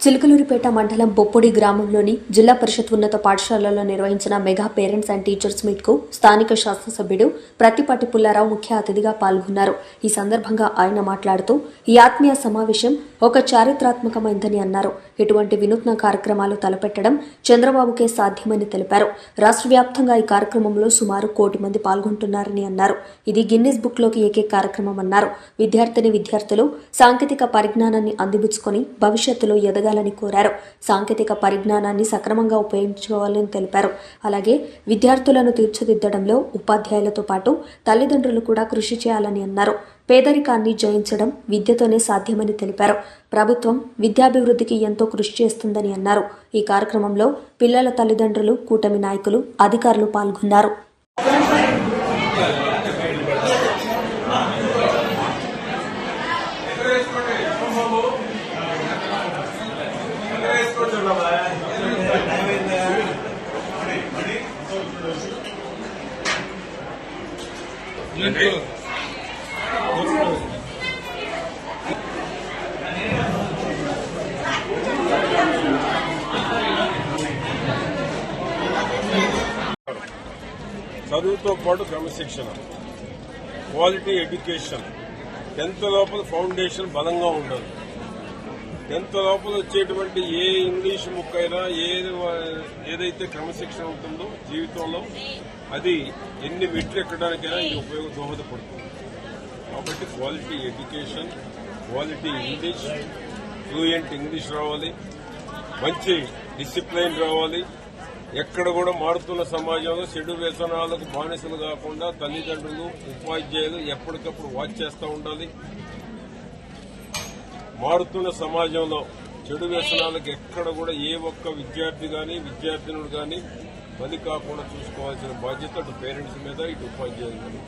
చిలుకలూరిపేట మండలం బొప్పొడి గ్రామంలోని జిల్లా పరిషత్ ఉన్నత పాఠశాలలో నిర్వహించిన మెగా పేరెంట్స్ అండ్ టీచర్స్ మీట్కు స్థానిక శాసనసభ్యుడు ప్రతిపాటి పుల్లారావు ముఖ్య అతిథిగా పాల్గొన్నారు. ఈ సందర్భంగా ఆయన మాట్లాడుతూ ఈ ఆత్మీయ సమావేశం ఒక చారిత్రాత్మకమైందని అన్నారు. ఇటువంటి వినూత్న కార్యక్రమాలు తలపెట్టడం చంద్రబాబుకే సాధ్యమని తెలిపారు. రాష్ట్ర వ్యాప్తంగా ఈ కార్యక్రమంలో సుమారు కోటి మంది పాల్గొంటున్నారని అన్నారు. ఇది గిన్నిస్ బుక్లోకి ఏకే కార్యక్రమం అన్నారు. విద్యార్థిని విద్యార్థులు సాంకేతిక పరిజ్ఞానాన్ని అందిపుచ్చుకొని భవిష్యత్తులో ఎదగ ఎదగాలని కోరారు. సాంకేతిక పరిజ్ఞానాన్ని సక్రమంగా ఉపయోగించుకోవాలని తెలిపారు. అలాగే విద్యార్థులను తీర్చిదిద్దడంలో ఉపాధ్యాయులతో పాటు తల్లిదండ్రులు కూడా కృషి చేయాలని అన్నారు. పేదరికాన్ని జయించడం విద్యతోనే సాధ్యమని తెలిపారు. ప్రభుత్వం విద్యాభివృద్ధికి ఎంతో కృషి చేస్తుందని అన్నారు. ఈ కార్యక్రమంలో పిల్లల తల్లిదండ్రులు కూటమి నాయకులు అధికారులు పాల్గొన్నారు. చదువుతో పాటు క్రమశిక్షణ క్వాలిటీ ఎడ్యుకేషన్ టెన్త్ లోపల ఫౌండేషన్ బలంగా ఉండదు. టెన్త్ లోపల వచ్చేటువంటి ఏ ఇంగ్లీష్ ముక్క అయినా ఏది ఏదైతే క్రమశిక్షణ ఉంటుందో జీవితంలో అది ఎన్ని మెట్లు ఎక్కడానికైనా ఇది ఉపయోగ దోహదపడుతుంది. కాబట్టి quality education quality English fluent English రావాలి మంచి డిసిప్లైన్ రావాలి. ఎక్కడ కూడా మారుతున్న సమాజంలో చెడు వ్యసనాలకు బానిసలు కాకుండా తల్లిదండ్రులు ఉపాధ్యాయులు ఎప్పటికప్పుడు వాచ్ చేస్తూ ఉండాలి. మారుతున్న సమాజంలో చెడు వ్యసనాలకు ఎక్కడ కూడా ఏ ఒక్క విద్యార్థి గాని విద్యార్థినుడు గాని బలి కాకుండా చూసుకోవాల్సిన బాధ్యత అటు పేరెంట్స్ మీద ఇటు ఉపాధ్యాయులు